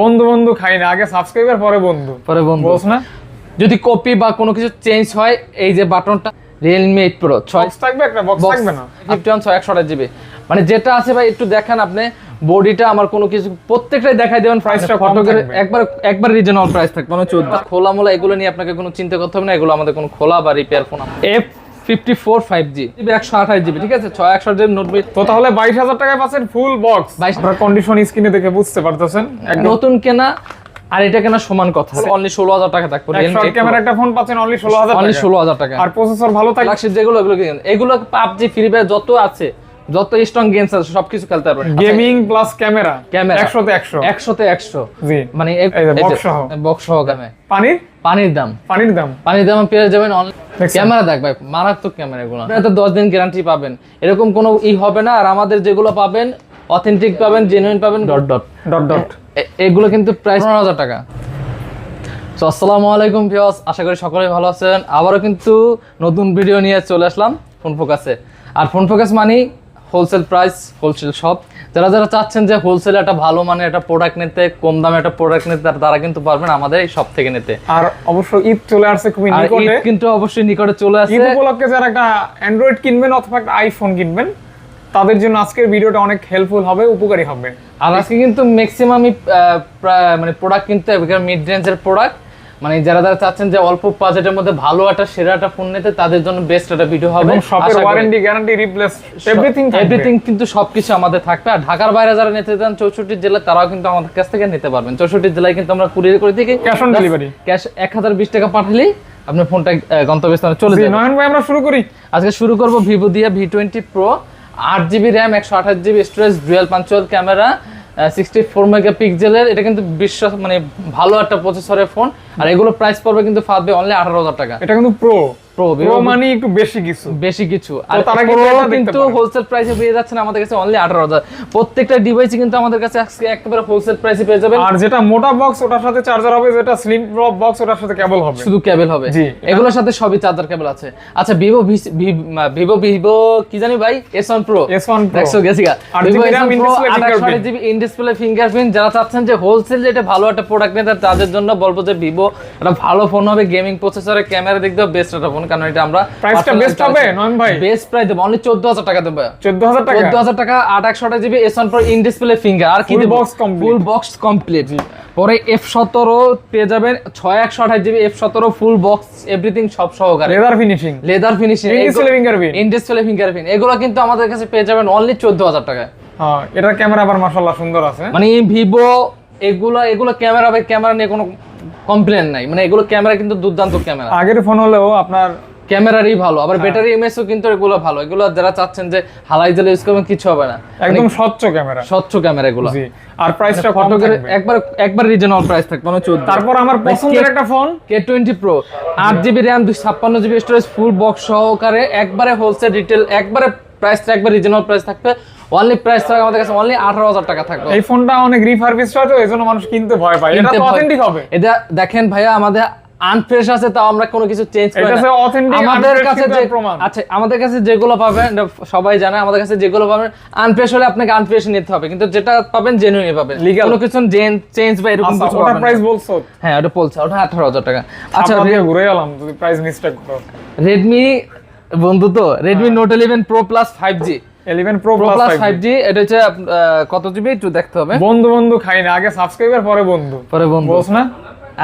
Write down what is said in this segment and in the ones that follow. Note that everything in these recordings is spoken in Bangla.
বন্ধু বন্ধু খাই না আগে সাবস্ক্রাইবার পরে বন্ধু। পরে বন্ধু। না? যদি কপি বা কোনো কিছু চেঞ্জ হয় এই যে বাটনটা রিয়েলমি এইট প্রো ছয়। বক্স থাকবে একটা? বক্স থাকবে না? ফিফটি ওয়ান ছয় একশো জিবি মানে যেটা আছে ভাই একটু দেখেন আপনি বডিটা আমার কোনো কিছু প্রত্যেকটাই দেখাই দেবেন Price-টা ফটো করে? একবার একবার রিজনাল প্রাইস থাকবে। মানে চোদ্দ। খোলা মোলা এগুলো নিয়ে আপনাকে কোনো চিন্তা করতে হবে না এগুলো আমাদের কোনো খোলা বা রিপেয়ার ফোন এফ ঠিক আছে? তো তাহলে টাকায় পাচ্ছেন ফুল বক্স 22 কন্ডিশন স্ক্রিনে দেখে বুঝতে পারতেছেন। নতুন কেনা আর এটা কেনা সমান কথা। অনলি ষোলো হাজার টাকা থাকবে ক্যামেরা একটা ফোন পাচ্ছেন অনলি অনলি টাকা। আর প্রসেসর ভালো যেগুলো এগুলো। এগুলো পাবজি ফ্রি ফায়ার যত আছে যত স্ট্রং গেমস আছে সবকিছু খেলতে পারবেন গেমিং প্লাস ক্যামেরা ক্যামেরা একশোতে একশো। একশোতে একশো। জি। মানে এই সহ। বক্স সহ দামে পানির? পানির দাম। পানির দাম। পানির দাম পেয়ে যাবেন অনলাইন ক্যামেরা দেখ ভাই মারাত্মক ক্যামেরা এগুলো। আপনারা তো দশ দিন গ্যারান্টি পাবেন। এরকম কোনো ই হবে না আর আমাদের যেগুলো পাবেন অথেন্টিক পাবেন জেনুইন পাবেন ডট ডট ডট ডট এগুলো কিন্তু প্রায় হাজার টাকা। তো আসসালামু আলাইকুম ভিওস আশা করি সকলেই ভালো আছেন। আবারও কিন্তু নতুন ভিডিও নিয়ে চলে আসলাম ফোন ফোকাসে আর ফোন ফোকাস মানে হোলসেল প্রাইস হোলসেল শপ যারা যারা চাচ্ছেন যে হোলসেলে একটা ভালো মানের একটা প্রোডাক্ট নিতে কম দামে একটা প্রোডাক্ট নিতে তারা কিন্তু পারবেন আমাদের এই শপ থেকে নিতে। আর অবশ্য ঈদ চলে আসছে খুবই নিকটে। কিন্তু অবশ্যই নিকটে চলে আসছে। ঈদ উপলক্ষে যারা একটা অ্যান্ড্রয়েড কিনবেন অথবা একটা আইফোন কিনবেন তাদের জন্য আজকের ভিডিওটা অনেক হেল্পফুল হবে উপকারী হবে। আর আজকে কিন্তু ম্যাক্সিমামই মানে প্রোডাক্ট কিনতে হবে মিড রেঞ্জের প্রোডাক্ট মানে যারা যারা চাচ্ছেন যে অল্প বাজেটের মধ্যে ভালো একটা সেরা একটা ফোন নিতে তাদের জন্য বেস্ট একটা ভিডিও হবে। এবং শপের warranty guarantee replace everything everything কিন্তু সবকিছু আমাদের থাকবে। আর ঢাকার বাইরে যারা নিতে চান চৌষট্টি জেলা তারাও কিন্তু আমাদের কাছ থেকে নিতে পারবেন। চৌষট্টি জেলায় কিন্তু আমরা কুরিয়ার করে থাকি Cash on delivery। ক্যাশ এক হাজার বিশ টাকা পাঠালেই আপনার ফোনটা গন্তব্যস্থানে চলে যাবে। নয়ন ভাই আমরা শুরু করি। আজকে শুরু করব ভিভো দিয়ে ভি টোয়েন্টি প্রো আট জিবি র্যাম একশো আঠাশ জিবি স্টোরেজ ডুয়েল পাঞ্চুয়াল ক্যামেরা সিক্সটি ফোর মেগা পিক্সেলের এটা কিন্তু বিশ্বাস মানে ভালো একটা প্রসেসরের ফোন আর এগুলো প্রাইস পড়বে কিন্তু ফাঁদবে অনলি আঠারো হাজার টাকা। এটা কিন্তু প্রো প্রো প্রো মানে একটু বেশি কিছু। বেশি কিছু। আর কিন্তু Pro এটা দেখতে কিন্তু পারে। হোলসেল প্রাইসে পেয়ে যাচ্ছেন আমাদের কাছে অনলি আঠারো হাজার। প্রত্যেকটা ডিভাইসই কিন্তু আমাদের কাছে আজকে একেবারে হোলসেল প্রাইসে পেয়ে যাবেন। আর যেটা মোটা বক্স ওটার সাথে চার্জার হবে যেটা স্লিম বক্স ওটার সাথে কেবল হবে। শুধু কেবল হবে। এগুলোর সাথে সবই চার্জার কেবল আছে। আচ্ছা ভিভো ভিভো ভিভো কি জানি ভাই? S one S1 Pro। দেখছ গেছি Vivo GB S RAM one pro in-display আঠাশ fingerprint। GB in display fingerprint যারা চাচ্ছেন যে হোলসেল যেটা ভালো একটা প্রোডাক্ট নিতে তাদের জন্য বলব যে ভিভো একটা ভালো ফোন হবে গেমিং প্রসেসরের ক্যামেরা দিক দিয়ে বেস্ট একটা ফোন কারণ এটা আমরা Price-টা best হবে, নয়ন ভাই? বেস্ট প্রাইস দেবো অনলি চোদ্দ হাজার টাকা দেবো। চোদ্দ হাজার টাকা? চোদ্দ হাজার টাকা আট একশো GB S one pro in display finger আর কি complete। ফুল বক্স কমপ্লিট পরে এফ সতেরো পেয়ে যাবেন ছয় একশো আঠাশ জিবি এফ সতেরো ফুল বক্স এভরিথিং সব সহকারে। Leather finishing leather finishing In finger fingerprint। In display fingerprint এগুলো কিন্তু আমাদের কাছে পেয়ে যাবেন অনলি চোদ্দ হাজার টাকায়। হ্যাঁ এটার ক্যামেরা আবার মাশাআল্লাহ সুন্দর আছে। মানে ভিভো এগুলো এগুলো ক্যামেরা ভাই ক্যামেরা নিয়ে কোনো কমপ্লেন নাই। মানে এগুলো ক্যামেরা কিন্তু দুর্দান্ত ক্যামেরা আগের ফোন হলেও আপনার ক্যামেরারই ভালো আবার। ব্যাটারি এমএসও কিন্তু এগুলো ভালো। এগুলো যারা চাচ্ছেন যে হালাই জেলে ইউজ করবেন কিছু হবে না। একদম স্বচ্ছ ক্যামেরা স্বচ্ছ ক্যামেরা এগুলো। জি। আর প্রাইসটা কম ফটো করে একবার একবার রিজনাল প্রাইস থাকবে মানে চোদ্দ। তারপর আমার পছন্দের একটা ফোন কে টোয়েন্টি প্রো আট জিবি র্যাম দুই ছাপ্পান্ন জিবি স্টোরেজ ফুল বক্স সহকারে একবারে হোলসেল রিটেল একবারে প্রাইসটা একবার রিজনাল প্রাইস থাকবে। অনলি প্রাইস থাকবে আমাদের কাছে অনলি আঠারো হাজার টাকা থাকবে। এই ফোনটা অনেক রিফারবিশড হয় তো মানুষ কিনতে ভয় পায়। এটা তো অথেন্টিক হবে। এটা দেখেন ভাইয়া আমাদের আনফ্রেশ আছে তাও আমরা কোনো কিছু চেঞ্জ করি না। আমাদের কাছে যে আচ্ছা আমাদের কাছে যেগুলো পাবেন সবাই জানে আমাদের কাছে যেগুলো পাবেন আনফ্রেশ হলে আপনাকে আনফ্রেশ নিতে হবে। কিন্তু যেটা পাবেন জেনুইন পাবেন। কোনো কিছু চেঞ্জ বা এরকম আচ্ছা কিছু না। প্রাইস বলছো? হ্যাঁ ওটা বলছে ওটা আঠারো হাজার টাকা। আচ্ছা ঘুরে গেলাম যদি প্রাইস মিস্টেক করো রেডমি বন্ধু তো Redmi Note eleven pro plus five G 11 pro pro plus plus 5 five G এটা হচ্ছে কত জিবি একটু দেখতে হবে। বন্ধু বন্ধু খাই না। আগে সাবস্ক্রাইবার পরে বন্ধু। পরে বন্ধু। বলছ না?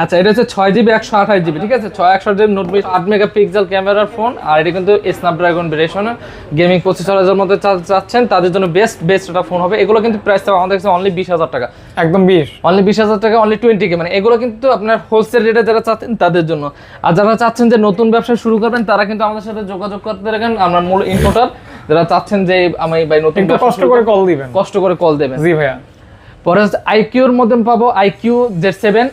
আচ্ছা এটা হচ্ছে ছয় জিবি একশো আঠাশ জিবি ঠিক আছে? ছয় একশো জিবি নোট আট মেগা ক্যামেরার ফোন আর এটা কিন্তু স্ন্যাপড্রাগন ভেরিয়েশনের গেমিং প্রসেসরের মধ্যে চাচ্ছেন তাদের জন্য বেস্ট বেস্ট একটা ফোন হবে। এগুলো কিন্তু প্রাইস থাকবে আমাদের কাছে অনলি বিশ হাজার টাকা। একদম 20 অনলি বিশ হাজার টাকা অনলি টোয়েন্টি কে মানে এগুলো কিন্তু আপনার হোলসেল রেটে যারা চাচ্ছেন তাদের জন্য। আর যারা চাচ্ছেন যে নতুন ব্যবসা শুরু করবেন তারা কিন্তু আমাদের সাথে যোগাযোগ করতে রাখেন আমরা মূল ইনফোটার যারা চাচ্ছেন যে আমি ভাই নতুন কষ্ট করে কল দিবেন। কষ্ট করে কল দেবেন। জি ভাইয়া। পরে আইকিউর মধ্যে পাবো iQOO Z seven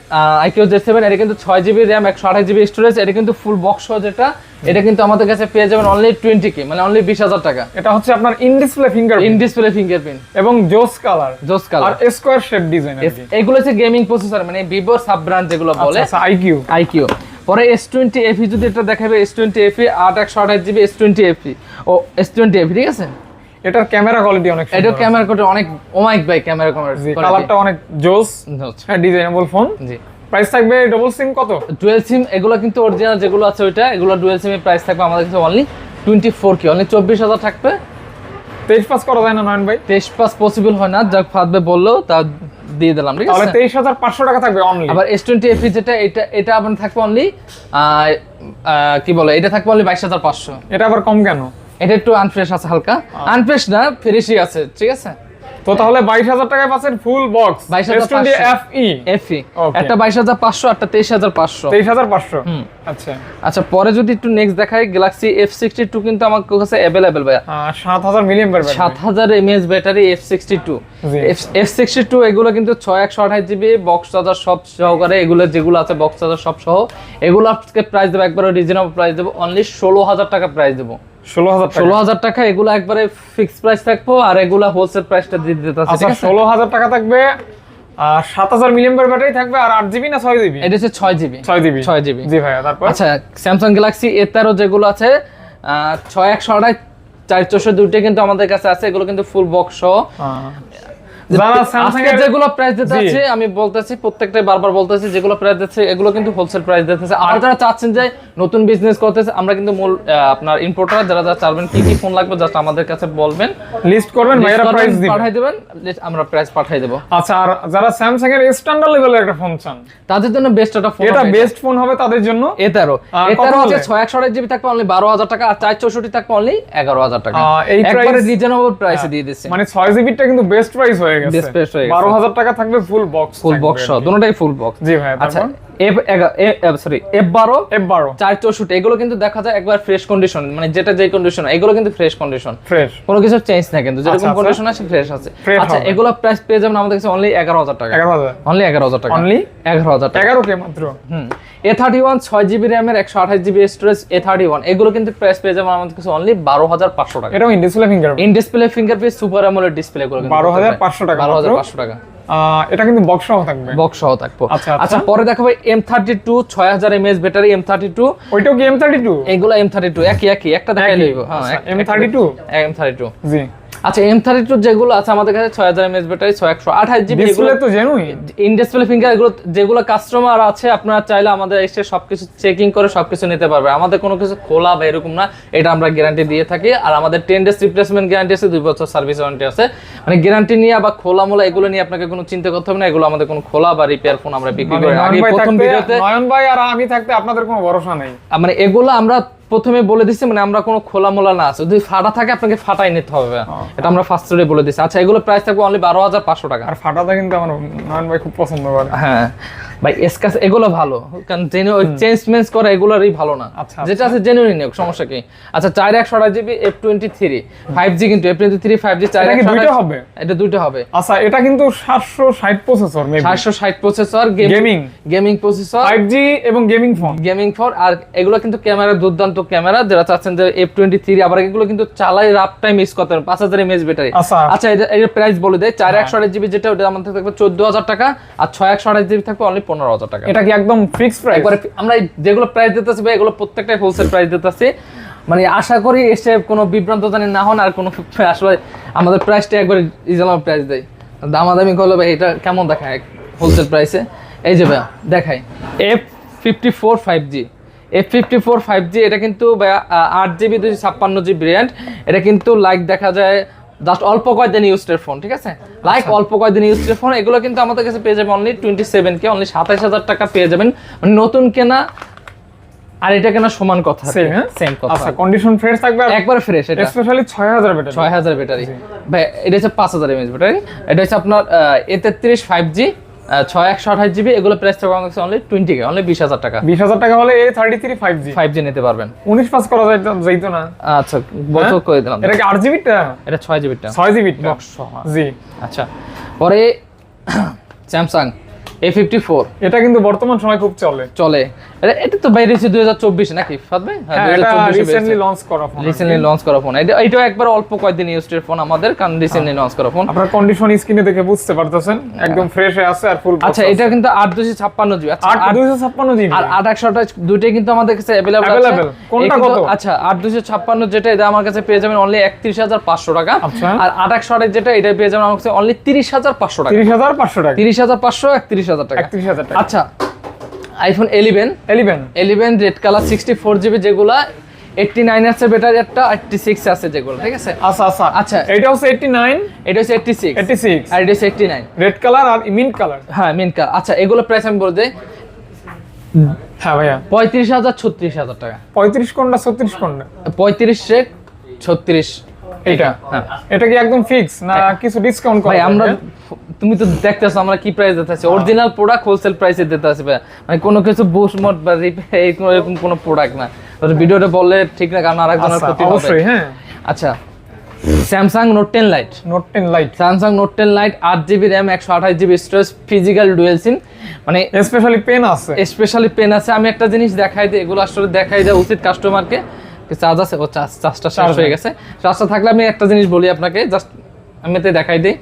iQOO Z seven এটা কিন্তু ছয় জিবি র্যাম একশো আঠাশ জিবি স্টোরেজ এটা কিন্তু ফুল বক্স যেটা এটা কিন্তু আমাদের কাছে পেয়ে যাবেন অনলি টোয়েন্টি কে মানে অনলি বিশ হাজার টাকা। এটা হচ্ছে আপনার in display in fingerprint display fingerprint এবং জোস কালার জোস আর কালার স্কোয়ার শেপ ডিজাইন এগুলো হচ্ছে গেমিং প্রসেসর মানে ভিভো সাব যেগুলো বলে। আচ্ছা আইকিউ আইকিউ পরে এস টোয়েন্টি এফি যদি এটা দেখাবে এস টোয়েন্টি এফি আট একশো আঠাশ জিবি এস টোয়েন্টি এফি ও এস টোয়েন্টি এফি ঠিক আছে? এটার ক্যামেরা কোয়ালিটি অনেক এটা ক্যামেরা কোটে অনেক ওমাইক ভাই ক্যামেরা কোয়ালিটি কালারটা অনেক জোস হ্যাঁ ডিজাইনেবল ফোন জি। প্রাইস থাকবে ডবল সিম কত? ডুয়েল সিম এগুলো কিন্তু অরিজিনাল যেগুলো আছে ওইটা এগুলো ডুয়েল সিমের প্রাইস থাকবে আমাদের কাছে অনলি টোয়েন্টি ফোর কি অনলি চব্বিশ হাজার থাকবে। তেইশ পাস করা যায় না নয়ন ভাই? তেইশ পাস পসিবল হয় না যাক ফাদবে বলল তা দিয়ে দিলাম ঠিক আছে? তেইশ হাজার পাঁচশো টাকা থাকবে অনলি আবার S20 FE যেটা এটা এটা আপনার থাকবে অনলি কি বলে এটা থাকবে অনলি বাইশ হাজার পাঁচশো। এটা আবার কম কেন? এটা একটু আনফ্রেশ আছে হালকা। আনফ্রেশ না ফ্রেশই আছে ঠিক আছে? তো তাহলে বাইশ হাজার টাকায় পাচ্ছেন full box 22,500 F E FE Okay. একটা বাইশ হাজার পাঁচশো একটা তেইশ হাজার পাঁচশো। তেইশ হাজার পাঁচশো। হুম। আচ্ছা। আচ্ছা পরে যদি একটু নেক্সট দেখাই গ্যালাক্সি এফ সিক্সটি টু কিন্তু আমার কাছে অ্যাভেলেবেল ভাইয়া। সাত হাজার মিলিয়ন পারবে সাত হাজার mAh battery F sixty two G. F sixty two এগুলো কিন্তু ছয় একশো আঠাশ জিবি বক্স চার্জার সব সহকারে এগুলো যেগুলো আছে বক্স চার্জার সব সহ। এগুলো আজকে প্রাইস দেবো একবারে রিজনেবল প্রাইস দেবো অনলি ষোলো হাজার টাকা প্রাইস দেবো। ষোলো হাজার ষোলো হাজার টাকা এগুলো একবারে ফিক্সড প্রাইস থাকব আর এগুলো হোলসেল প্রাইসটা দিয়ে দিতে আচ্ছা ষোলো হাজার টাকা থাকবে আর সাত হাজার মিলিয়ন ব্যাটারি থাকবে আর আট জিবি না ছয় জিবি এটা হচ্ছে ছয় জিবি ছয় জিবি ছয় জিবি জি ভাইয়া তারপর? আচ্ছা স্যামসাং গ্যালাক্সি এ তেরো যেগুলো আছে আহ, ছয় একশো আড়াই চার চোশো দুইটা কিন্তু আমাদের কাছে আছে এগুলো কিন্তু ফুল বক্স যারা স্যামসাং আজকে যেগুলো প্রাইস দিতে আছে আমি বলতেছি প্রত্যেকটাই বারবার বলতেছি যেগুলো প্রাইস দিচ্ছে এগুলো কিন্তু হোলসেল প্রাইস দিতেছে। আর যারা চাচ্ছেন যে নতুন বিজনেস করতেছে আমরা কিন্তু মূল আপনার ইম্পোর্টার যারা যারা চাইবেন কি কি ফোন লাগবে জাস্ট আমাদের কাছে বলবেন। লিস্ট করবেন ভাইয়ারা প্রাইস দিবেন পাঠাই দেবেন আমরা প্রাইস পাঠাই দেবো। আচ্ছা আর যারা স্যামসাং এর স্ট্যান্ডার্ড লেভেলের একটা ফোন চান তাদের জন্য বেস্ট একটা ফোন এটা বেস্ট ফোন হবে তাদের জন্য? হচ্ছে জিবি থাকবে অনলি বারো হাজার টাকা আর থাকবে অনলি এগারো হাজার টাকা। এই রিজনেবল প্রাইসে দিয়ে দিচ্ছে। মানে জিবিটা কিন্তু বেস্ট প্রাইস হয়ে গেছে। Best price হয়ে গেছে। বারো হাজার টাকা থাকবে ফুল বক্স ফুল বক্স সহ দুটোটাই ফুল বক্স জি ভাই আচ্ছা সরি এফ বারো এফ বারো। চার চৌষট্টি এগুলো কিন্তু দেখা যায় একবার ফ্রেশ কন্ডিশন মানে যেটা যে কন্ডিশন এগুলো কিন্তু ফ্রেশ কন্ডিশন ফ্রেশ কোনো কিছু চেঞ্জ না কিন্তু আচ্ছা, যেরকম আচ্ছা। কন্ডিশন আছে ফ্রেশ আছে। আচ্ছা এগুলো প্রাইস পেয়ে যাবেন আমাদের কাছে অনলি এগারো হাজার টাকা। হাজার? অনলি এগারো হাজার টাকা। Only? এগারো হাজার টাকা। এগারো কে মাত্র? হুম। এ থার্টি ওয়ান ছয় জিবি র্যামের একশো আঠাশ GB storage A thirty one এগুলো কিন্তু প্রাইস পেয়ে যাবেন আমাদের কাছে অনলি বারো হাজার পাঁচশো টাকা। এটাও display finger in display fingerprint super AMOLED display গুলো 12,500 টাকা বারো হাজার পাঁচশো টাকা। এটা কিন্তু বক্স সহ থাকবে। বক্স সহ থাকব। আচ্ছা, আচ্ছা। পরে পরে ভাই এম থার্টি টু ছয় হাজার mAh battery M thirty two ওইটাও কি এম থার্টি টু এগুলো এম থার্টি টু একই একই। একটা দেখাই? লইব হ্যাঁ আচ্ছা, M32? এম থার্টি টু জি। আচ্ছা এম থার্টি টু যেগুলো আছে আমাদের কাছে ছয় হাজার এমএস ব্যাটারি ছয় একশো আঠাশ জিবি ডিসপ্লে তো জেনুইন ইন ডিসপ্লে ফিঙ্গার এগুলো যেগুলো কাস্টমার আছে আপনারা চাইলে আমাদের এসে সবকিছু চেকিং করে সবকিছু নিতে পারবে। আমাদের কোনো কিছু খোলা বা এরকম না এটা আমরা গ্যারান্টি দিয়ে থাকি। আর আমাদের টেন ডেজ রিপ্লেসমেন্ট গ্যারান্টি আছে দুই বছর সার্ভিস ওয়ারেন্টি আছে। মানে গ্যারান্টি নিয়ে বা খোলা মোলা এগুলো নিয়ে আপনাকে কোনো চিন্তা করতে হবে না এগুলো আমাদের কোনো খোলা বা রিপেয়ার ফোন আমরা বিক্রি মানে করি। আগে প্রথম ভিডিওতে নয়ন ভাই আর আমি থাকতে আপনাদের কোনো ভরসা নেই। মানে এগুলো আমরা প্রথমে বলে দিচ্ছি মানে আমরা কোনো খোলা মোলা না আছে। যদি ফাটা থাকে আপনাকে ফাটাই নিতে হবে। এটা আমরা ফার্স্ট বলে দিচ্ছি আচ্ছা এগুলো প্রাইস থাকবে অনলি বারো হাজার পাঁচশো টাকা। আর ফাটাটা কিন্তু আমার নয়ন ভাই খুব পছন্দ করে। হ্যাঁ। ভাই এসকাস এগুলো ভালো। কারণ চেঞ্জ মেঞ্জ করা এগুলোরই ভালো না। আচ্ছা, যেটা আছে জেনুইন হোক সমস্যা কি? আচ্ছা চার একশো আঠাশ GB F twenty three five G কিন্তু F twenty three five G চার আঠাশ- হবে? এটা দুইটা হবে। আচ্ছা এটা কিন্তু সাতশো ষাট প্রসেসর চারশো ষাট processor Gaming? Gaming processor five G এবং গেমিং ফোন গেমিং ফর আর এগুলো কিন্তু ক্যামেরা দুর্দান্ত ক্যামেরা যারা চাচ্ছেন যে এফ টোয়েন্টি থ্রি আবার এগুলো কিন্তু চালাই রাফ টাইম ইউজ করতে পারেন পাঁচ হাজার এমএস ব্যাটারি আচ্ছা। আচ্ছা এটা এর প্রাইস বলে দেয় চার একশো আঠাশ জিবি যেটা ওটা আমাদের থাকবে চোদ্দ হাজার টাকা আর ছয় একশো আঠাশ জিবি থাকবে অনলি পনেরো হাজার টাকা। এটা কি একদম ফিক্সড প্রাইস একবারে আমরা যেগুলো প্রাইস দিতেছি ভাই এগুলো প্রত্যেকটাই হোলসেল প্রাইস দিতেছি। মানে আশা করি এসে কোনো বিভ্রান্ত জানি না হন আর কোনো আসলে আমাদের প্রাইসটা একবার রিজনেবল প্রাইস দেয়। দামাদামি করলে ভাই এটা কেমন দেখায় হোলসেল প্রাইসে এই যে ভাই দেখাই। F fifty four five G F fifty four five G এটা কিন্তু আট জিবি দুশো ছাপ্পান্ন জিবি র্যান্ড এটা কিন্তু লাইক দেখা যায় জাস্ট অল্প কয়েকদিন ইউজড ফোন ঠিক আছে? লাইক অল্প কয়েকদিন ইউজড ফোন এগুলো কিন্তু আমাদের কাছে পেয়ে যাবেন only twenty seven K only সাতাইশ হাজার টাকা পেয়ে যাবেন। মানে নতুন কেনা আর এটা কেনা সমান কথা সেম হ্যাঁ? সেম কথা। আচ্ছা কন্ডিশন ফ্রেশ থাকবে একবার ফ্রেশ এটা। স্পেশালি ছয় হাজার ব্যাটারি ছয় হাজার ব্যাটারি ভাই এটা হচ্ছে পাঁচ হাজার এমএচ ব্যাটারি এটা হচ্ছে আপনার এ তেত্রিশ ফাইভ জি ছয় একশো আঠাশ জিবি এগুলো প্রাইস থাকবে আমাদের অনলি টোয়েন্টি কে অনলি বিশ হাজার টাকা। বিশ হাজার টাকা হলে A thirty three five G five G নিতে পারবেন। উনিশ পাস করা যাইতো না। আচ্ছা বছর করে দিলাম? এটা কি আট জিবিটা এটা ছয় জিবিটা ছয় জিবিটা জি। আচ্ছা পরে স্যামসাং এ ফিফটি ফোর এটা কিন্তু বর্তমান সময় খুব চলে। চলে। এটা- তো বাইরে দুই হাজার চব্বিশে নাকি ফাদ ভাই? হ্যাঁ রিসেন্টলি লঞ্চ করা ফোন রিসেন্টলি লঞ্চ করা ফোন এটা এটাও একবার অল্প কয়েকদিন ইউজড ফোন আমাদের কারণ রিসেন্টলি লঞ্চ করা ফোন আপনার কন্ডিশন স্ক্রিনে দেখে বুঝতে পারতেছেন একদম ফ্রেশ হয়ে আছে আর ফুল আচ্ছা এটা কিন্তু আট দুশো ছাপ্পান্ন জিবি। আচ্ছা আট দুইশো ছাপ্পান্ন জিবি। আর আট একশো আঠাশ দুইটাই কিন্তু আমাদের কাছে অ্যাভেলেবল Available। কোনটা কত? আচ্ছা আট দুশো ছাপ্পান্ন যেটা এটা আমার কাছে পেয়ে যাবেন অনলি একত্রিশ হাজার পাঁচশো টাকা। আচ্ছা। আর আট একশো আঠাশ যেটা এটা পেয়ে যাবেন আমার কাছে অনলি তিরিশ হাজার পাঁচশো টাকা। তিরিশ হাজার পাঁচশো টাকা। তিরিশ হাজার পাঁচশো একত্রিশ হাজার টাকা। একত্রিশ হাজার টাকা। আচ্ছা iPhone eleven eleven eleven red colour sixty four GB যেগুলা এইটটি নাইন আছে ব্যাটারি একটা এইটটি সিক্স আছে যেগুলো ঠিক আছে? আচ্ছা আচ্ছা। আচ্ছা। এটা হচ্ছে এইটটি নাইন এটা হচ্ছে এইটটি সিক্স এইটটি সিক্স আর এটা হচ্ছে এইটটি নাইন রেড কালার আর মিন্ট কালার হ্যাঁ কালার আচ্ছা এগুলো প্রাইস আমি বলে দিই। হ্যাঁ ভাইয়া। পঁয়ত্রিশ হাজার ছত্রিশ হাজার টাকা। পঁয়ত্রিশ কোনটা ছত্রিশ কোনটা? পঁয়ত্রিশ রেক ছত্রিশ। এটা হ্যাঁ। এটা কি একদম ফিক্স না কিছু ডিসকাউন্ট ভাই আমরা? তুমি তো দেখতেছো আমরা কি প্রাইস দিতেছি অরিজিনাল প্রোডাক্ট হোলসেল প্রাইসে দিতে আসবে মানে কোনো কিছু বুশ মোড বা রিপ- এই কোনো এরকম কোনো প্রোডাক্ট না। তো ভিডিওটা বললে ঠিক না কারণ আরেকজনের আচ্ছা, ক্ষতি হবে। হ্যাঁ। আচ্ছা Samsung Note ten lite Note ten lite Samsung Note ten lite আট জিবি র্যাম একশো আঠাশ GB storage physical dual SIM মানে স্পেশালি পেন আছে। স্পেশালি পেন আছে। আমি একটা জিনিস দেখাই দিই এগুলো আসলে দেখাই দেওয়া উচিত কাস্টমারকে চার্জ আছে? ও চার্জ চার্জটা শেষ হয়ে গেছে। চার্জটা থাকলে আমি একটা জিনিস বলি আপনাকে জাস্ট আমি দেখাই দিই।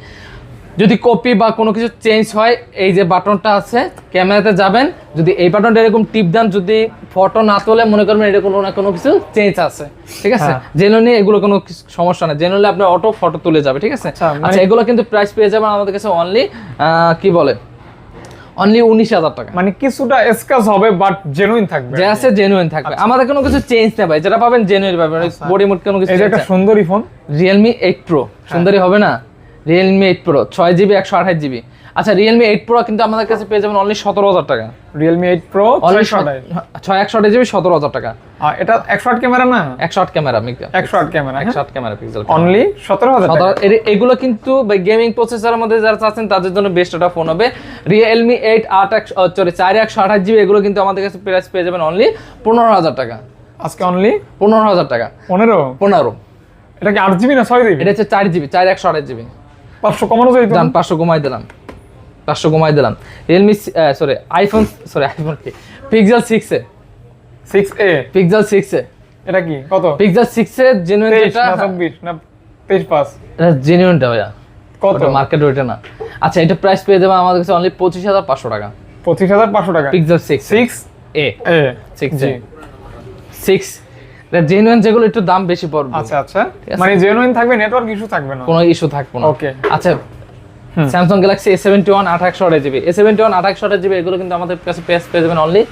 যদি কপি বা কোনো কিছু চেঞ্জ হয় এই যে বাটনটা আছে ক্যামেরাতে যাবেন। যদি এই বাটনটা এরকম টিপ দেন যদি ফটো না তোলে মনে করবেন এটা কোনো না কোনো কিছু চেঞ্জ আছে। ঠিক আছে? হ্যাঁ। জেনুইনি এগুলো কোনো সমস্যা না জেনুইনি আপনার অটো ফটো তুলে যাবে ঠিক আছে? আচ্ছা, মানে- আচ্ছা এগুলো কিন্তু প্রাইস পেয়ে যাবেন আমাদের কাছে অনলি কি বলে? অনলি উনিশ হাজার টাকা। মানে কিছুটা স্কাচ হবে বাট জেনুইন থাকবে। যে আছে জেনুইন থাকবে। আমাদের কোনো কিছু চেঞ্জ নেই ভাই। যেটা পাবেন জেনুইন পাবেন। বডি মোড কোনো কিছু একটা সুন্দরী ফোন রিয়েলমি এইট প্রো সুন্দরী হবে না? রিয়েলমি এইট প্রো ছয় জিবি একশো আঠাশ জিবি আচ্ছা রিয়েলমি এইট প্রো কিন্তু আমাদের কাছে পেয়ে যাবেন অনলি সতেরো হাজার টাকা। রিয়েলমি এইট প্রো ছয় একশো আঠাশ। জিবি সতেরো হাজার টাকা। এটা একশো আট ক্যামেরা না? একশো আট ক্যামেরা একশো আট ক্যামেরা একশো আট ক্যামেরা পিক্সেল অনলি সতেরো হাজার এগুলো কিন্তু গেমিং প্রসেসরের মধ্যে যারা চাচ্ছেন তাদের জন্য বেস্ট একটা ফোন হবে। রিয়েলমি এইট আট একশো সরি চার একশো আঠাশ জিবি এগুলো কিন্তু আমাদের কাছে প্রাইস পেয়ে যাবেন অনলি পনেরো হাজার টাকা। আজকে অনলি পনেরো হাজার টাকা। পনেরো? পনেরো। এটা কি আট জিবি না ছয় জিবি এটা হচ্ছে চার জিবি চার একশো আঠাশ জিবি পাঁচশো কমানো যায় দাম পাঁচশো কমাই দিলাম। পাঁচশো কমাই দিলাম। Realme sorry iPhone sorry iPhone কি? পিক্সেল সিক্সে সিক্স এ পিক্সেল সিক্সে এটা কি? কত? পিক্সেল সিক্সে জেনুইন যেটা না তেইশ পাঁচ? এটা জেনুইনটা ভাইয়া। কত? মার্কেট ওইটা না। আচ্ছা এটা প্রাইস পেয়ে যাবে আমাদের কাছে অনলি পঁচিশ হাজার পাঁচশো টাকা। পঁচিশ হাজার পাঁচশো টাকা? Pixel six six A. A. Six six genuine যেগুলো একটু দাম বেশি পড়বে আচ্ছা আচ্ছা মানে জেনুইন থাকবে নেটওয়ার্ক ইস্যু থাকবে না কোনো ইস্যু থাকবে না ওকে আচ্ছা Samsung Galaxy A seventy one আঠাশশো আঠাশ জিবি এ সেভেন্টি ওয়ান আঠাশশো আঠাশ জিবি এগুলো কিন্তু আমাদের কাছে পেয়ে পেয়ে যাবেন অনলি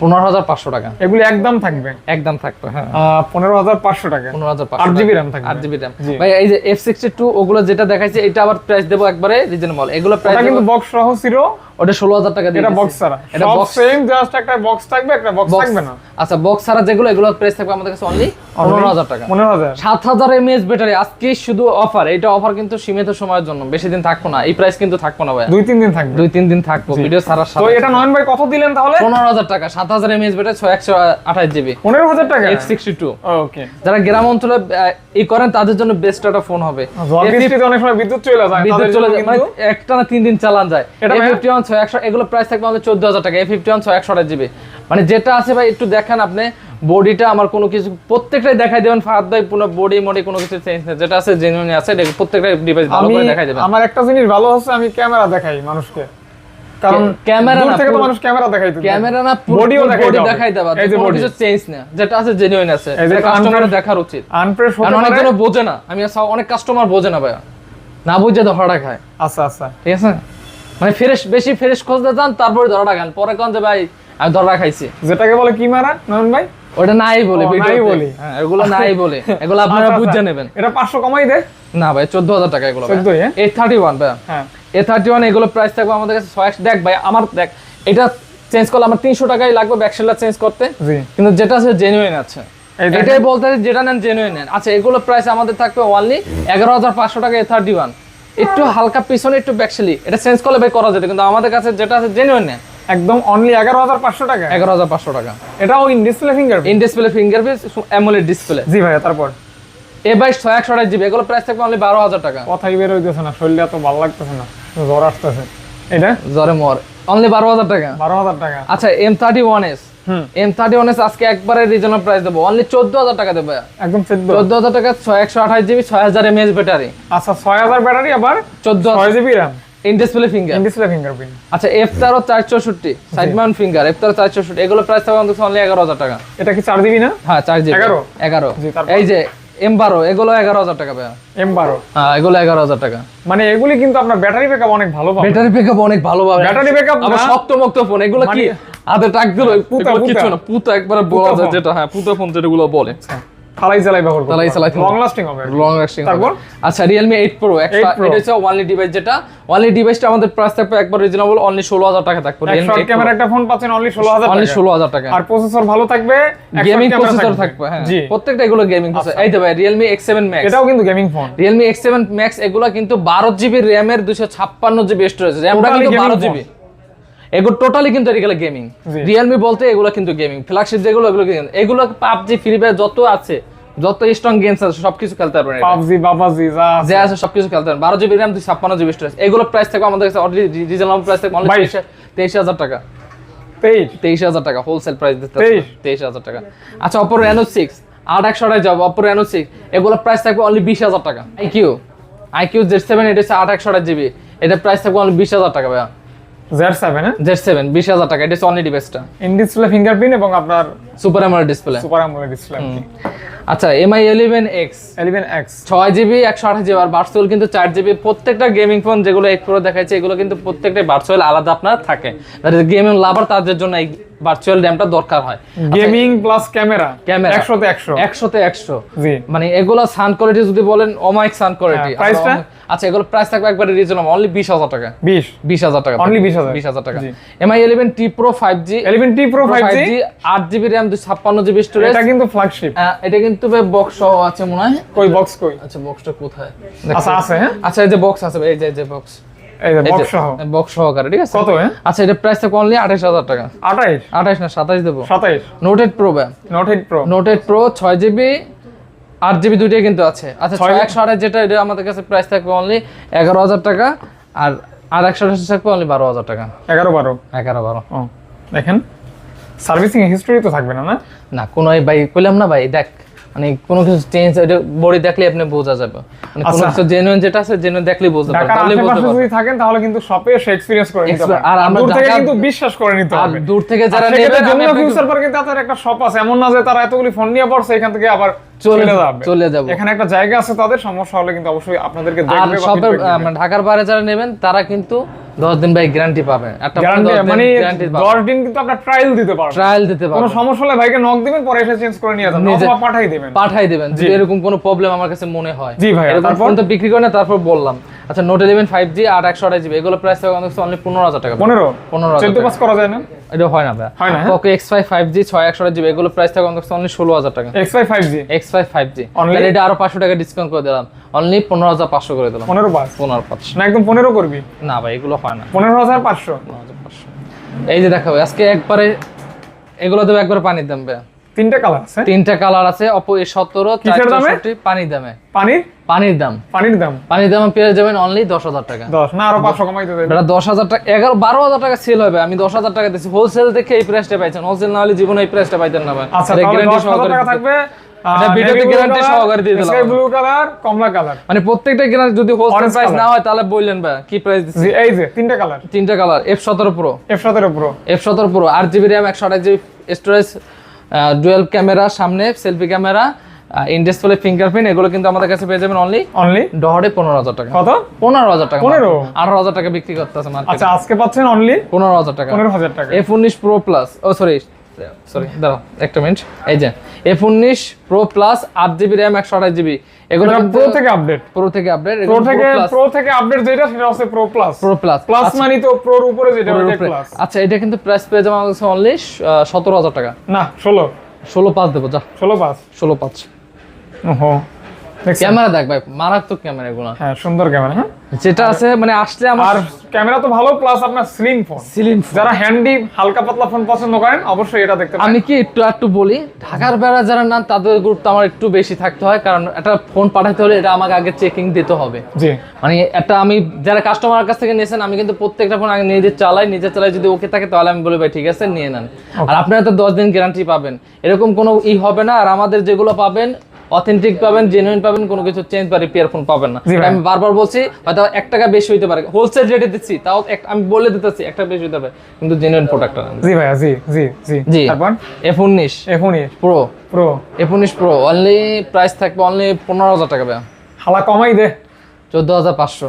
পনেরো হাজার পাঁচশো টাকা। এগুলি একদম থাকবে? একদম থাকবে হ্যাঁ। পনেরো হাজার পাঁচশো টাকা। পনেরো হাজার আট জিবি র্যাম থাকবে। আট জিবি র্যাম ভাই এই যে এফ সিক্সটি টু ওগুলো যেটা দেখাইছে এটা আবার প্রাইস দেবো একবারে রিজনেবল এগুলো প্রাইস কিন্তু বক্স সহ ছিল ওটা ষোলো হাজার টাকা দিয়ে এটা বক্স ছাড়া। এটা বক্স সেম জাস্ট একটা বক্স থাকবে একটা বক্স থাকবে না। আচ্ছা বক্স ছাড়া যেগুলো এগুলো প্রাইস থাকবে আমাদের কাছে অনলি পনেরো হাজার টাকা। পনেরো হাজার। সাত হাজার এমএএস ব্যাটারি আজকে শুধু অফার এটা অফার কিন্তু সীমিত সময়ের জন্য। বেশি দিন থাকব না। এই প্রাইস কিন্তু থাকব না ভাই দুই তিন দিন থাকবে। দুই তিন দিন থাকব। ভিডিও ছাড়ার তো এটা নয়ন ভাই কত দিলেন তাহলে? পনেরো হাজার টাকা সাত হাজার এমএএস ব্যাটারি ছয় একশো আঠাশ জিবি পনেরো হাজার টাকা? এফ সিক্সটি টু ওকে যারা গ্রাম অঞ্চলে আহ, ই করেন তাদের জন্য বেস্ট একটা ফোন হবে। ঝড় A50 বৃষ্টিতে অনেক সময় বিদ্যুৎ চলে যায় বিদ্যুৎ চলে যায় মানে একটা না তিন দিন চালান যায়। এটা? ফিফটি ওয়ান ছয় একশো এগুলো প্রাইস থাকবে আমাদের চোদ্দ হাজার টাকা। এ ফিফটি ওয়ান ছয় একশো আঠাশ জিবি মানে যেটা আছে ভাই একটু দেখেন আপনি বডিটা আমার কোনো কিছু প্রত্যেকটাই দেখাই দেবেন ফাহাদ ভাই পুরো বডি মডি কোনো কিছু চেঞ্জ নেই। যেটা আছে জেনুইন আছে প্রত্যেকটা ডিভাইস ভালো করে দেখাই দেবেন। আমার একটা জিনিস ভালো হচ্ছে আমি ক্যামেরা দেখাই মানুষকে। কারণ ক্যামেরা না, থেকে তো মানুষ ক্যামেরা দেখাই ক্যামেরা না বডিও দেখাই বডি দেওয়া দেখাই দেবা এই যে বডি চেঞ্জ না যেটা আছে জেনুইন আছে এটা কাস্টমারের দেখার উচিত। আনপ্রেস হতে পারে অনেকজনে বোঝে না আমি অনেক কাস্টমার বোঝে না ভাইয়া। না বুঝে ধরাটা খায়। আচ্ছা আচ্ছা। ঠিক আছে? মানে ফ্রেশ বেশি ফ্রেশ খুঁজতে যান তারপরে খান। পরে কোন যে ভাই আমি ধরা খাইছি। যেটাকে বলে কি মারা নয়ন ভাই? ওটা নাই বলে নাই। হ্যাঁ এগুলো নাই বলে। এগুলো আপনারা আচ্ছা, বুঝে আচ্ছা। নেবেন। এটা পাঁচশো কমাই দে। না ভাই চোদ্দ হাজার টাকা এগুলো 14 হ্যাঁ? এ থার্টি ওয়ান ভাই হ্যাঁ। এ থার্টি ওয়ান এগুলো প্রাইস থাকবে আমাদের কাছে ছয় দেখ ভাই আমার দেখ এটা চেঞ্জ করলে আমার তিনশো টাকাই লাগবে ব্যাকসেলটা চেঞ্জ করতে। কিন্তু যেটা আছে জেনুইন আছে। এটাই বলতে যেটা নেন জেনুইন নেন। আচ্ছা এগুলো প্রাইস আমাদের থাকবে অনলি এগারো হাজার পাঁচশো টাকা এ থার্টি ওয়ান একটু হালকা পিছনে একটু ব্যাকসেলি এটা চেঞ্জ করলে ভাই করা যেত কিন্তু আমাদের কাছে যেটা আছে জেনুইন নেন। একদম অনলি এগারো হাজার পাঁচশো টাকা? এগারো হাজার পাঁচশো টাকা। এটাও in display finger in display fingerprint AMOLED display জি ভাইয়া তারপর? এ বাইশ ছয় একশো আঠাশ জিবি এগুলো প্রাইস থাকবে অনলি বারো হাজার টাকা। কথাই বের হইতেছে না শরীরটা তো ভালো লাগতেছে না। জ্বর আসতেছে। এটা? জ্বরে মর। অনলি বারো হাজার টাকা। বারো হাজার টাকা। আচ্ছা M thirty one S M thirty one S আজকে একবারে রিজনেবল প্রাইস দেবো। অনলি চোদ্দ হাজার টাকা দেবে। একদম চোদ্দ। হাজার টাকা ছয় একশো আঠাশ জিবি ছয় হাজার এমএএচ ব্যাটারি আচ্ছা ছয় হাজার ব্যাটারি আবার চোদ্দ ছয় GB RAM in display finger display fingerprint আচ্ছা এফ তেরো চার চৌষট্টি সাইড মাউন্ট ফিঙ্গার এফ তেরো চার চৌষট্টি এগুলো প্রাইস থাকবে অন্তত অনলি এগারো হাজার টাকা। এটা কি চার জিবি না? হ্যাঁ চার জিবি এগারো? এগারো। জি, এই যে এম বারো এগুলো এগারো হাজার টাকা ভাইয়া। এম বারো? হ্যাঁ এগুলো এগারো হাজার টাকা। মানে এগুলি কিন্তু আপনার ব্যাটারি ব্যাকআপ অনেক ভালো পাবে ব্যাটারি ব্যাকআপ অনেক ভালো পাবে ব্যাটারি ব্যাকআপ আবার শক্ত মক্ত ফোন এগুলো কি মানে- হাতে টাক দিল? পুতা, কিছু না পুতা একবারে বলা যায় যেটা হ্যাঁ পুতা ফোন যেগুলো বলে। ফালাই চালাই ব্যবহার চালাই চালাই লং লাস্টিং হবে। লং লাস্টিং তারপর? আচ্ছা প্রো 8 Pro। এটা হচ্ছে ওয়ানলি ডিভাইস যেটা। ওয়ানলি ডিভাইসটা আমাদের প্রাইস থাকবে একবার রিজনেবল অনলি ষোলো হাজার টাকা থাকবে একশো ক্যামেরা একটা ফোন পাচ্ছেন অনলি ষোলো হাজার অনলি টাকা। ষোলো হাজার টাকা। আর প্রসেসর ভালো থাকবে গেমিং প্রসেসর থাকবে। হ্যাঁ। আচ্ছা। প্রত্যেকটা এগুলো গেমিং প্রসেসর এই তো ভাই এক্স সেভেন ম্যাক্স এটাও কিন্তু gaming phone X seven max এগুলো কিন্তু বারো জিবি র্যামের দুশো ছাপ্পান্ন জিবি স্টোরেজ Totally কিন্তু gaming বারো phone। জিবি এগুলো টোটালি কিন্তু এগুলো গেমিং রিয়েলমি বলতে এগুলো কিন্তু গেমিং ফ্ল্যাগশিপ যেগুলো এগুলো। এগুলো পাবজি ফ্রি ফায়ার যত আছে যত স্ট্রং গেমস আছে সবকিছু খেলতে পারবেন পাবজি বাবাজি যা। যে আছে সবকিছু খেলতে পারবেন। বারো জিবি র্যাম দুই ছাপ্পান্ন জিবি স্টোরেজ এগুলো প্রাইস থাকবে আমাদের কাছে অলরেডি রিজনেবল প্রাইস থাকবে। বাইশ। তেইশ হাজার টাকা। তেইশ? তেইশ হাজার টাকা। হোলসেল প্রাইস দিতে তেইশ? হাজার টাকা। আচ্ছা অপর রেনো সিক্স আট একশো আঠাশ যাব। অপর রেনো সিক্স এগুলো প্রাইস থাকবে অনলি বিশ হাজার টাকা। আইকিউ আইকিউ জেড সেভেন এটা হচ্ছে আট একশো আঠাশ জিবি এটা প্রাইস থাকবে অনলি বিশ হাজার টাকা ভাইয়া। জেড হ্যাঁ জেড সেভেন বিশ হাজার টাকা এটা হচ্ছে অনলি ডিভাইসটা ইন ডিসপ্লে ফিঙ্গারপ্রিন্ট এবং আপনার super AMOLED display super AMOLED display আচ্ছা আর ভার্চুয়াল কিন্তু চার জিবি প্রত্যেকটা গেমিং ফোন যেগুলো এক প্রো দেখাচ্ছে এগুলো কিন্তু প্রত্যেকটাই ভার্চুয়াল আলাদা আপনার থাকে। গেমিং লাভার তাদের জন্য ভার্চুয়াল র্যামটা দরকার হয়। গেমিং প্লাস ক্যামেরা ক্যামেরা একশোতে একশো। একশোতে একশো। জি। মানে এগুলো সাউন্ড কোয়ালিটি যদি বলেন অমাইক সাউন্ড কোয়ালিটি হ্যাঁ, price টা? আচ্ছা এগুলো প্রাইস থাকবে একবারে রিজনেবল অনলি বিশ হাজার টাকা। বিশ। বিশ হাজার টাকা Only 20,000 বিশ হাজার। টাকা। জি। Mi eleven T pro five G eleven T pro five G আট জিবি র্যাম ছাপ্পান্ন জিবি স্টোরেজ এটা কিন্তু ফ্ল্যাগশিপ এটা কিন্তু বক্স সহ আছে মনে হয়। কই বক্স কই? আচ্ছা বক্সটা কোথায়? আচ্ছা আছে হ্যাঁ। আচ্ছা এই যে বক্স আছে এই যে যে বক্স বক্স সহকারে ঠিক আছে? কত হ্যাঁ? আচ্ছা এটা প্রাইস থাকবে অনলি আঠাশ হাজার টাকা। আঠাইশ? আঠাশ না সাতাশ দেবো। সাতাইশ। নোট এইট প্রো ব্যাম note pro note pro GB আট জিবি দুইটাই কিন্তু আছে। আচ্ছা ছয় একশো আঠাশ যেটা এটা আমাদের কাছে প্রাইস থাকবে অনলি এগারো হাজার টাকা আর আর একশো আঠাশ থাকবে অনলি বারো হাজার টাকা। এগারো বারো। এগারো বারো। দেখেন। সার্ভিসিং হিস্টরি তো থাকবে না না? না কোনো ভাই কইলাম না ভাই দেখ মানে কোনো কিছু চেঞ্জ এটা বডি দেখলে আপনি বোঝা যাবে। মানে কোনো আচ্ছা। কিছু জেনুইন যেটা আছে জেনুইন বুঝতে পারবেন ঢাকার তাহলেই বলতে আশেপাশে পারবেন যদি থাকেন তাহলে কিন্তু শপে এসে এক্সপিরিয়েন্স করে নিতে পারেন। আর আর আমরা দূর থেকে কিন্তু বিশ্বাস করে নিতে আর হবে। দূর থেকে যারা আর যমুনা আপনাকে- ফিউচার পার্কে তাদের একটা শপ আছে। এমন না যে তারা এতগুলি ফোন নিয়ে পড়ছে এখান থেকে আবার চলে যাবে। চলে যাব। এখানে একটা জায়গা আছে তাদের সমস্যা হলে কিন্তু অবশ্যই আপনাদেরকে দেখবে বা শপের মানে ঢাকার বাইরে যারা নেবেন তারা কিন্তু দশ দিন ভাই গ্যারান্টি পাবে। একটা মানে গ্যারান্টি পাবে। দশ দিন কিন্তু আপনার ট্রায়াল দিতে পারবেন। ট্রায়াল দিতে কোনো পারবে সমস্যা হলে ভাইকে নক দিবেন পরে এসে চেঞ্জ করে নিয়ে যাবেন অথবা পাঠাই দিবেন। পাঠাই দিবেন। যদি এরকম কোনো প্রবলেম আমার কাছে মনে হয় জি ভাই তারপর? তো বিক্রি করে না তারপর বললাম। আচ্ছা নোট ইলেভেন ফাইভ জি আর একশো আঠাশ জিবি এগুলো প্রাইস থাকবে অনলি পনেরো হাজার টাকা। পনেরো? পনেরো হাজার। পাস করা যায় না? এটা হয় না ভাই হয় না? Poco X five five G ছয় একশো জিবি এগুলো প্রাইস থাকবে অনলি ষোলো হাজার টাকা। X five five G X five five G Only? এটা আরও পাঁচশো টাকা ডিসকাউন্ট করে দিলাম। অনলি পনেরো হাজার পাঁচশো করে দিলাম। পনেরো পাস পনেরো পাঁচশো না একদম পনেরো করবি? না ভাই এগুলো হয় না। পনেরো হাজার পাঁচশো? পনেরো হাজার পাঁচশো। এই যে দেখাবো আজকে একবারে এগুলো দেবো একবারে পানির দাম ভাইয়া। তিনটা কালার আছে। তিনটা কালার আছে অপো এ সতেরো? পানির দামে। পানির? পানির দাম। পানির দাম। পানির দাম পেয়ে যাবেন অনলি দশ হাজার টাকা। দশ না আরও পাঁচশো কমাইতে দেবে এটা দশ হাজার টাকা এগারো বারো হাজার টাকা সেল হবে। আমি দশ হাজার টাকা দিচ্ছি হোলসেল দেখে এই প্রাইসটা পাইছেন। হোলসেল না হলে জীবনে এই প্রাইসটা পাইতেন না ভাই। আচ্ছা হাজার সহকারে থাকবে এটা ভিডিওতে guarantee সহকারে দিয়ে দিলাম ব্লু কালার কমলা কালার মানে প্রত্যেকটা কেনার যদি হোলসেল প্রাইস না হয় তাহলে বললেন ভাই কি প্রাইস দিচ্ছি এই যে তিনটা কালার তিনটা কালার এফ সতেরো প্রো এফ সতেরো প্রো এফ সতেরো প্রো আট জিবি র্যাম একশো আঠাশ জিবি স্টোরেজ ডুয়েল ক্যামেরা সামনে সেলফি ক্যামেরা ইন্ডাস্ট্রিয়াল ফিঙ্গারপ্রিন্ট এগুলো কিন্তু আমাদের কাছে পেয়ে যাবেন অনলি অনলি ডহরে পনেরো হাজার টাকা। কত? পনেরো হাজার টাকা 15? আঠারো হাজার টাকা বিক্রি করতেছে আচ্ছা আজকে পাচ্ছেন অনলি পনেরো হাজার টাকা। পনেরো হাজার টাকা। এফ উনিশ প্রো প্লাস ও সরি সরি দাঁড়াও একটা মিনিট এই যে এফ উনিশ প্রো প্লাস আট জিবি র্যাম একশো আঠাশ জিবি এগুলো প্রো থেকে আপডেট প্রো থেকে আপডেট প্রো থেকে প্রো থেকে আপডেট যেটা সেটা হচ্ছে pro plus pro plus plus মানে তো প্রোর উপরে যেটা প্লাস আচ্ছা এটা কিন্তু প্রাইস পেয়ে যাবে আমাদের কাছে অনলি সতেরো হাজার টাকা। না ষোলো। ষোলো পাঁচ দেবো যা। ষোলো পাঁচ। ষোলো পাঁচ। ওহো? ক্যামেরা দেখ ভাই মারাত্মক ক্যামেরা এগুলো। হ্যাঁ সুন্দর ক্যামেরা হ্যাঁ? যেটা আছে মানে আসলে আমার আর ক্যামেরা তো ভালো প্লাস আপনার স্লিম ফোন সিলিং যারা হ্যান্ডি হালকা পাতলা ফোন পছন্দ করেন অবশ্যই এটা দেখতে আমি কি একটু একটু বলি ঢাকার বেড়া যারা না তাদের গুরুত্ব আমার একটু বেশি থাকতে হয় কারণ একটা ফোন পাঠাতে হলে এটা আমাকে আগে চেকিং দিতে হবে। জি। মানে একটা আমি যারা কাস্টমার কাছ থেকে নিয়েছেন আমি কিন্তু প্রত্যেকটা ফোন আগে নিজে চালাই নিজে চালাই যদি ওকে থাকে তাহলে আমি বলি ভাই ঠিক আছে নিয়ে নেন। আর আপনারা তো দশ দিন গ্যারান্টি পাবেন। এরকম কোনো ই হবে না আর আমাদের যেগুলো পাবেন অথেন্টিক পাবেন জেনুইন পাবেন কোনো কিছু চেঞ্জ বা রিপেয়ার ফোন পাবেন না। আমি বারবার বলছি হয়তো এক টাকা বেশি হইতে পারে। হোলসেল রেটে দিচ্ছি তাও আমি বলে দিতেছি একটা বেশি হইতে পারে। কিন্তু জেনুইন প্রোডাক্ট জি ভাই জি জি জি। জি। তারপর? এফ উনিশ এখনই প্রো প্রো এফ উনিশ প্রো অনলি প্রাইস থাকবে অনলি পনেরো হাজার টাকা ভাই হালা কমাই দে। চোদ্দ হাজার পাঁচশো।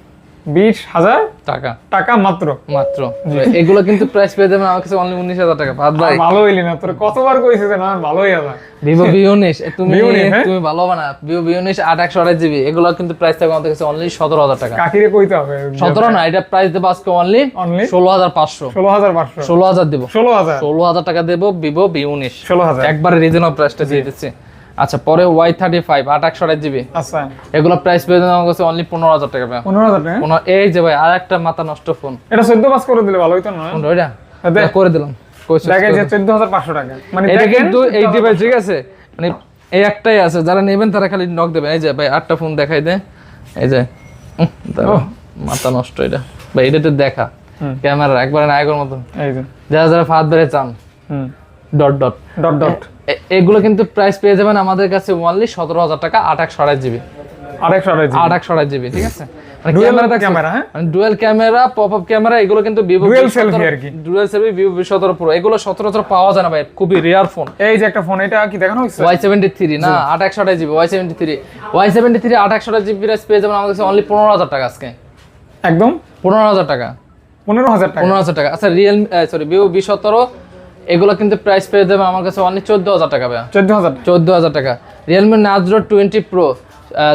অনলি বিশ হাজার টাকা। টাকা মাত্র। মাত্র। এগুলো কিন্তু প্রাইস পেয়ে যাবেন আমার কাছে অনলি উনিশ হাজার টাকা। ভাত ভাই। ভালো হইলি না তোর কতবার কইছিস না ভালোই হবে ভিভো বি উনিশ তুমি V19, হ্যাঁ? তুমি ভালো হবে না। ভিভো বি উনিশ আট একশো জিবি এগুলো কিন্তু প্রাইস থাকবে আমাদের কাছে অনলি সতেরো হাজার টাকা। কাকিরে কইতে হবে। সতেরো না এটা প্রাইস দেবো আজকে অনলি Only? ষোলো হাজার পাঁচশো। ষোলো হাজার পাঁচশো। ষোলো হাজার। দেবো ষোলো হাজার। ষোলো হাজার টাকা দেবো ভিভো বি উনিশ ষোলো হাজার। একবারে রিজনেবল প্রাইসটা দিয়ে দিচ্ছি। আচ্ছা পরে ওয়াই থার্টি ফাইভ আট একশো আড়াই জিবি আচ্ছা। এগুলো প্রাইস পেয়ে যাবেন আমার কাছে অনলি পনেরো হাজার টাকা ভাই পনেরো হাজার টাকা? এই যে ভাই আর একটা মাথা নষ্ট ফোন এটা চোদ্দ পাস করে দিলে ভালো হইতো না? ওইটা হ্যাঁ, করে দিলাম। কইছো চোদ্দ হাজার। পাঁচশো টাকা। মানে এটা কিন্তু এই ডিভাইস ঠিক আছে? মানে এই একটাই আছে যারা নেবেন তারা খালি নক দেবেন। এই যে ভাই আটটা ফোন দেখাই দে। এই যে মাথা নষ্ট এটা। ভাই এটা তো দেখা। হুম। ক্যামেরা একবারে নায়কের মতন। যারা যারা ফাঁদ বেড়ে চান হুম। Dot dot. Dot dot. এগুলো কিন্তু প্রাইস পেয়ে যাবেন আমাদের কাছে ওনলি সতেরো হাজার টাকা আট একশো আড়াই জিবি। আট একশো আড়াই জিবি। ঠিক আছে? Camera camera, dual camera pop up camera এগুলো কিন্তু ভিভো আর কি। ডুয়েল সেলফি ভিভো ভি সতেরো প্রো এগুলো পাওয়া যায় না ভাই খুবই রেয়ার ফোন এই যে একটা ফোন এটা কি দেখানো হয়েছে? ওয়াই সেভেন্টি থ্রি না আট একশো আঠাশ GB Y seventy three Y seventy three আট একশো আঠাশ জিবি প্রাইস পেয়ে যাবেন আমাদের কাছে অনলি পনেরো হাজার টাকা আজকে। একদম? পনেরো হাজার টাকা। পনেরো হাজার টাকা। পনেরো হাজার টাকা। আচ্ছা রিয়েল সরি ভিভো বি সতেরো এগুলো কিন্তু প্রাইস পেয়ে যাবে আমার কাছে অনলি চোদ্দ হাজার টাকা ভাইয়া। চোদ্দ হাজার টাকা। চোদ্দ হাজার টাকা রিয়েলমি নাজরো টোয়েন্টি প্রো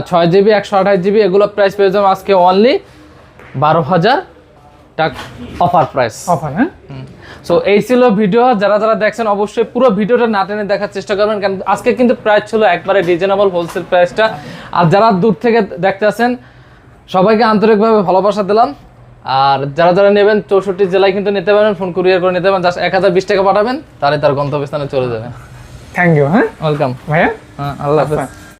ছয় জিবি একশো আঠাশ জিবি এগুলো প্রাইস পেয়ে যাবে আজকে অনলি বারো হাজার টাকা অফার প্রাইস অফার হ্যাঁ? সো এই ছিল ভিডিও যারা যারা দেখছেন অবশ্যই পুরো ভিডিওটা না টেনে দেখার চেষ্টা করবেন কারণ আজকে কিন্তু প্রাইস ছিল একবারে রিজনেবল হোলসেল প্রাইসটা আর যারা দূর থেকে দেখতে আসেন সবাইকে আন্তরিকভাবে ভালোবাসা দিলাম। আর যারা যারা নেবেন চৌষট্টি জেলায় কিন্তু নিতে পারবেন ফোন কুরিয়ার করে নিতে পারেন জাস্ট এক হাজার বিশ টাকা পাঠাবেন তাহলে তার গন্তব্যস্থানে চলে যাবে। থ্যাংক ইউ হ্যাঁ? ওয়েলকাম ভাইয়া? হ্যাঁ আল্লাহ হাফেজ।